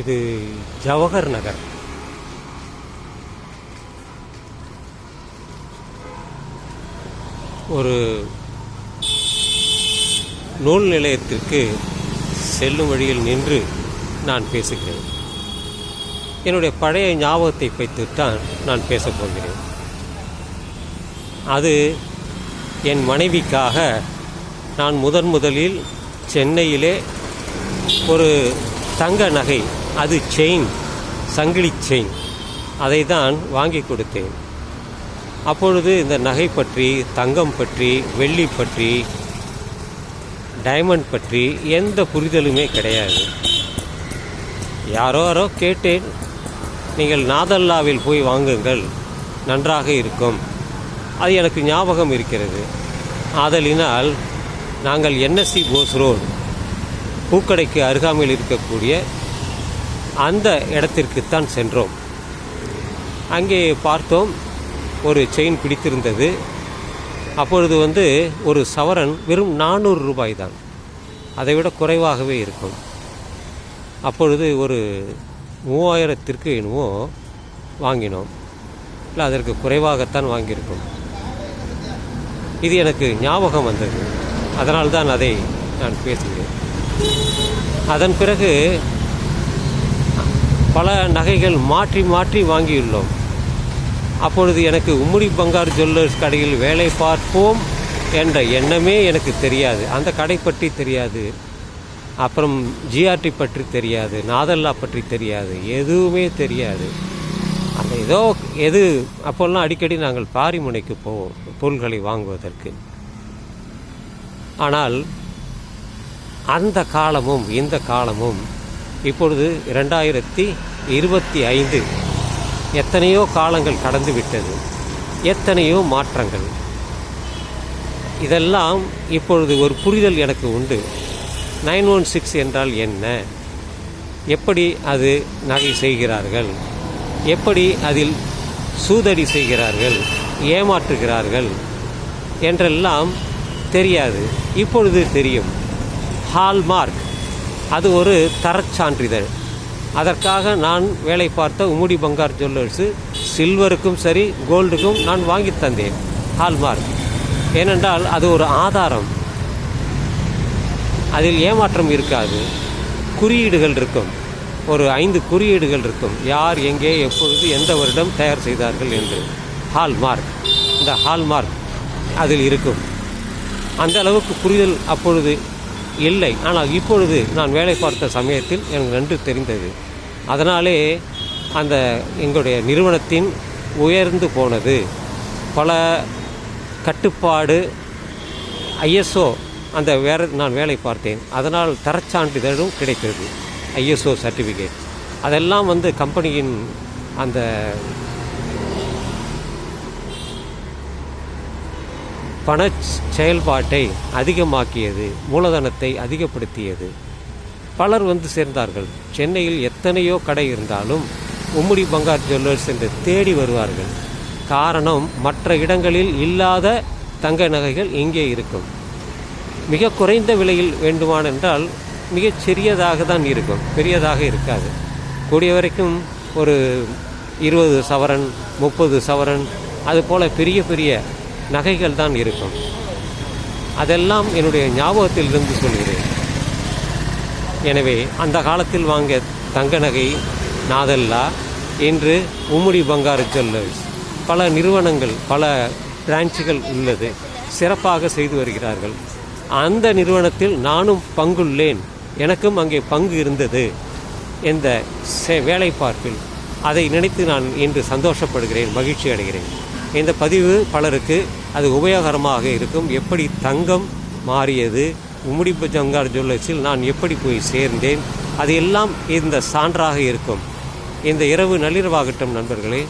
இது ஜவஹர் நகர். ஒரு நூல் நிலையத்திற்கு செல்லும் வழியில் நின்று நான் பேசுகிறேன். என்னுடைய பழைய ஞாபகத்தை வைத்துத்தான் நான் பேசப் போகிறேன். அது என் மனைவிக்காக நான் முதன் முதலில் சென்னையிலே ஒரு தங்க நகை அது செயின் சங்கிலி செயின் அதை தான் வாங்கி கொடுத்தேன். அப்பொழுது இந்த நகை பற்றி தங்கம் பற்றி வெள்ளி பற்றி டைமண்ட் பற்றி எந்த புரிதலுமே கிடையாது. யாரோ யாரோ கேட்டேன் நீங்கள் நாதல்லாவில் போய் வாங்குங்கள் நன்றாக இருக்கும். அது எனக்கு ஞாபகம் இருக்கிறது. ஆதலினால் நாங்கள் என்எஸ்சி போஸ் ரோடு பூக்கடைக்கு அருகாமையில் இருக்கக்கூடிய அந்த இடத்திற்குத்தான் சென்றோம். அங்கே பார்த்தோம் ஒரு செயின் பிடித்திருந்தது. அப்பொழுது வந்து ஒரு சவரன் வெறும் நானூறு ரூபாய் தான் அதை விட குறைவாகவே இருக்கும். அப்பொழுது ஒரு மூவாயிரத்திற்கு என்னவோ வாங்கினோம். இல்லை அதற்கு குறைவாகத்தான் வாங்கியிருக்கோம். இது எனக்கு ஞாபகம் வந்தது. அதனால்தான் அதை நான் பேசுகிறேன். அதன் பிறகு பல நகைகள் மாற்றி மாற்றி வாங்கியுள்ளோம். அப்பொழுது எனக்கு உம்முடி பங்கார் ஜுவல்லர்ஸ் கடையில் வேலை பார்ப்போம் என்ற எண்ணமே எனக்கு தெரியாது. அந்த கடை பற்றி தெரியாது. அப்புறம் ஜிஆர்டி பற்றி தெரியாது. நாதல்லா பற்றி தெரியாது. எதுவுமே தெரியாது. அந்த ஏதோ எது அப்போல்லாம் அடிக்கடி நாங்கள் பாரிமுனைக்கு போவோம் பொருள்களை வாங்குவதற்கு. ஆனால் அந்த காலமும் இந்த காலமும் இப்பொழுது இரண்டாயிரத்தி இருபத்தி ஐந்து. எத்தனையோ காலங்கள் கடந்து விட்டது. எத்தனையோ மாற்றங்கள். இதெல்லாம் இப்பொழுது ஒரு புரிதல் எனக்கு உண்டு. நைன் ஒன் சிக்ஸ் என்றால் என்ன? எப்படி அது நகை செய்கிறார்கள்? எப்படி அதில் சூதடி செய்கிறார்கள்? ஏமாற்றுகிறார்கள்? என்றெல்லாம் தெரியாது. இப்பொழுது தெரியும். ஹால்மார்க் அது ஒரு தரச்சான்றிதழ். அதற்காக நான் வேலை பார்த்த உமுடி பங்கார் ஜுவல்லர்ஸு சில்வருக்கும் சரி கோல்டுக்கும் நான் வாங்கி தந்தேன். ஹால்மார்க் ஏனென்றால் அது ஒரு ஆதாரம். அதில் ஏமாற்றம் இருக்காது. குறியீடுகள் இருக்கும். ஒரு ஐந்து குறியீடுகள் இருக்கும். யார் எங்கே எப்பொழுது எந்த வருடம் தயார் செய்தார்கள் என்று. ஹால்மார்க் இந்த ஹால்மார்க் அதில் இருக்கும். அந்த அளவுக்கு புரிதல் அப்பொழுது இல்லை. ஆனால் இப்பொழுது நான் வேலை பார்த்த சமயத்தில் எனக்கு நன்று தெரிந்தது. அதனாலே அந்த எங்களுடைய நிறுவனத்தின் உயர்ந்து போனது. பல கட்டுப்பாடு ஐஎஸ்ஓ அந்த வேற நான் வேலை பார்த்தேன். அதனால் தரச்சான்றிதழும் கிடைக்கிறது ஐஎஸ்ஓ சர்டிஃபிகேட். அதெல்லாம் வந்து கம்பெனியின் அந்த பண செயல்பாட்டை அதிகமாக்கியது மூலதனத்தை அதிகப்படுத்தியது. பலர் வந்து சேர்ந்தார்கள். சென்னையில் எத்தனையோ கடை இருந்தாலும் உம்முடி பங்கார் ஜுவல்லர்ஸ் என்று தேடி வருவார்கள். காரணம் மற்ற இடங்களில் இல்லாத தங்க நகைகள் இங்கே இருக்கும். மிக குறைந்த விலையில் வேண்டுமானென்றால் மிகச் சிறியதாக தான் இருக்கும். பெரியதாக இருக்காது. கூடிய வரைக்கும் ஒரு இருபது சவரன் முப்பது சவரன் அதுபோல் பெரிய பெரிய நகைகள் தான் இருக்கும். அதெல்லாம் என்னுடைய ஞாபகத்தில் இருந்து சொல்கிறேன். எனவே அந்த காலத்தில் வாங்க தங்க நகை நாதல்லா இன்று உம்முடி பங்காரு ஜுவல்லர்ஸ் பல நிறுவனங்கள் பல பிரான்ச்சுகள் உள்ளது. சிறப்பாக செய்து வருகிறார்கள். அந்த நிறுவனத்தில் நானும் பங்குள்ளேன். எனக்கும் அங்கே பங்கு இருந்தது இந்த வேலைப்பார்ப்பில். அதை நினைத்து நான் இன்று சந்தோஷப்படுகிறேன் மகிழ்ச்சி அடைகிறேன். இந்த பதிவு பலருக்கு அது உபயோகரமாக இருக்கும். எப்படி தங்கம் மாறியது? உம்முடிப்பு ஜங்கார் ஜுவல்லர்ஸில் நான் எப்படி போய் சேர்ந்தேன்? அது எல்லாம் இந்த சான்றாக இருக்கும். இந்த இரவு நள்ளிரவாகட்டும் நண்பர்களே.